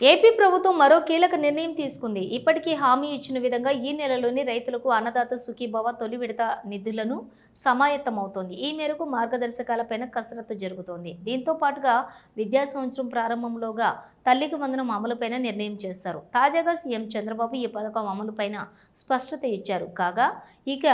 AP ప్రభుత్వం మరో కీలక నిర్ణయం తీసుకుంది. ఇప్పటికీ హామీ ఇచ్చిన విధంగా ఈ నెలలోని రైతులకు అన్నదాత సుఖీభవ తొలి విడత నిధులను సమాయత్తమవుతోంది. ఈ మేరకు మార్గదర్శకాలపైన కసరత్తు జరుగుతోంది. దీంతో పాటుగా విద్యా సంవత్సరం ప్రారంభంలోగా తల్లికి వందనం అమలుపైన నిర్ణయం చేస్తారు. తాజాగా సీఎం చంద్రబాబు ఈ పథకం అమలుపైన స్పష్టత ఇచ్చారు. కాగా ఇక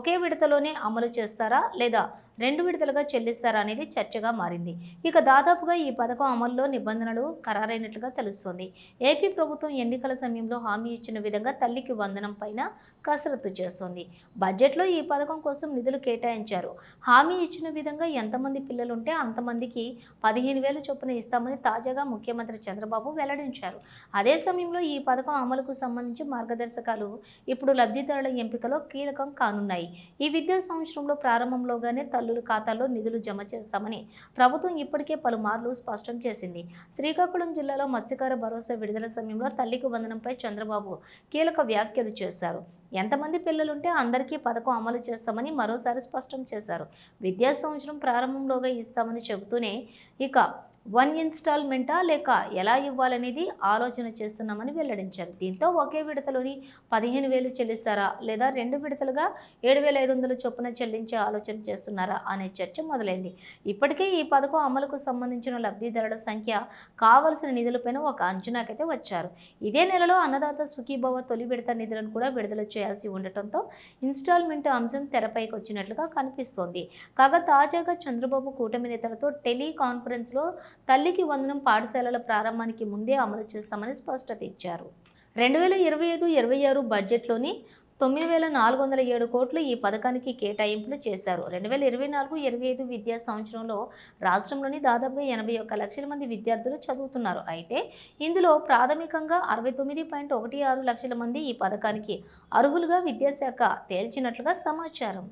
ఒకే విడతలోనే అమలు చేస్తారా లేదా రెండు విడతలుగా చెల్లిస్తారా అనేది చర్చగా మారింది. ఇక దాదాపుగా ఈ పథకం అమల్లో నిబంధనలు ఖరారైనట్లుగా తెలుస్తోంది. ఏపీ ప్రభుత్వం ఎన్నికల సమయంలో హామీ ఇచ్చిన విధంగా తల్లికి వందనం పైన కసరత్తు చేస్తోంది. బడ్జెట్లో ఈ పథకం కోసం నిధులు కేటాయించారు. హామీ ఇచ్చిన విధంగా ఎంతమంది పిల్లలు ఉంటే అంతమందికి పదిహేను వేల చొప్పున ఇస్తామని తాజాగా ముఖ్యమంత్రి చంద్రబాబు వెల్లడించారు. అదే సమయంలో ఈ పథకం అమలుకు సంబంధించి మార్గదర్శకాలు ఇప్పుడు లబ్ధిదారుల ఎంపికలో కీలకం కానున్నాయి. ఈ విద్యా సంవత్సరంలో ప్రారంభంలోగానే తల్లుల ఖాతాల్లో నిధులు జమ చేస్తామని ప్రభుత్వం ఇప్పటికే పలుమార్లు స్పష్టం చేసింది. శ్రీకాకుళం జిల్లాలో మత్స్యకార భరోసా విడుదల సమయంలో తల్లికి వందనంపై చంద్రబాబు కీలక వ్యాఖ్యలు చేశారు. ఎంతమంది పిల్లలుంటే అందరికీ పథకం అమలు చేస్తామని మరోసారి స్పష్టం చేశారు. విద్యా సంవత్సరం ప్రారంభంలోగా ఇస్తామని చెబుతూనే ఇక వన్ ఇన్స్టాల్మెంటా లేక ఎలా ఇవ్వాలనేది ఆలోచన చేస్తున్నామని వెల్లడించారు. దీంతో ఒకే విడతలోని పదిహేను వేలు చెల్లిస్తారా లేదా రెండు విడతలుగా ఏడు వేల ఐదు వందల చొప్పున చెల్లించే ఆలోచన చేస్తున్నారా అనే చర్చ మొదలైంది. ఇప్పటికే ఈ పథకం అమలుకు సంబంధించిన లబ్ధిదారుల సంఖ్య కావలసిన నిధులపైన ఒక అంచనాకైతే వచ్చారు. ఇదే నెలలో అన్నదాత సుఖీభవ తొలి విడత నిధులను కూడా విడుదల చేయాల్సి ఉండటంతో ఇన్స్టాల్మెంట్ అంశం తెరపైకి వచ్చినట్లుగా కనిపిస్తోంది. కాగా తాజాగా చంద్రబాబు కూటమి నేతలతో టెలికాన్ఫరెన్స్లో తల్లికి వందనం పాఠశాలల ప్రారంభానికి ముందే అమలు చేస్తామని స్పష్టత ఇచ్చారు. రెండు వేల ఇరవై ఐదు ఇరవై ఆరు బడ్జెట్లోని తొమ్మిది వేల నాలుగు వందల ఏడు కోట్లు ఈ పథకానికి కేటాయింపులు చేశారు. రెండు వేల ఇరవై నాలుగు ఇరవై ఐదు విద్యా సంవత్సరంలో రాష్ట్రంలోని దాదాపుగా ఎనభై ఒక్క లక్షల మంది విద్యార్థులు చదువుతున్నారు. అయితే ఇందులో ప్రాథమికంగా అరవై తొమ్మిది పాయింట్ ఒకటి ఆరు లక్షల మంది ఈ పథకానికి అర్హులుగా విద్యాశాఖ తేల్చినట్లుగా సమాచారం.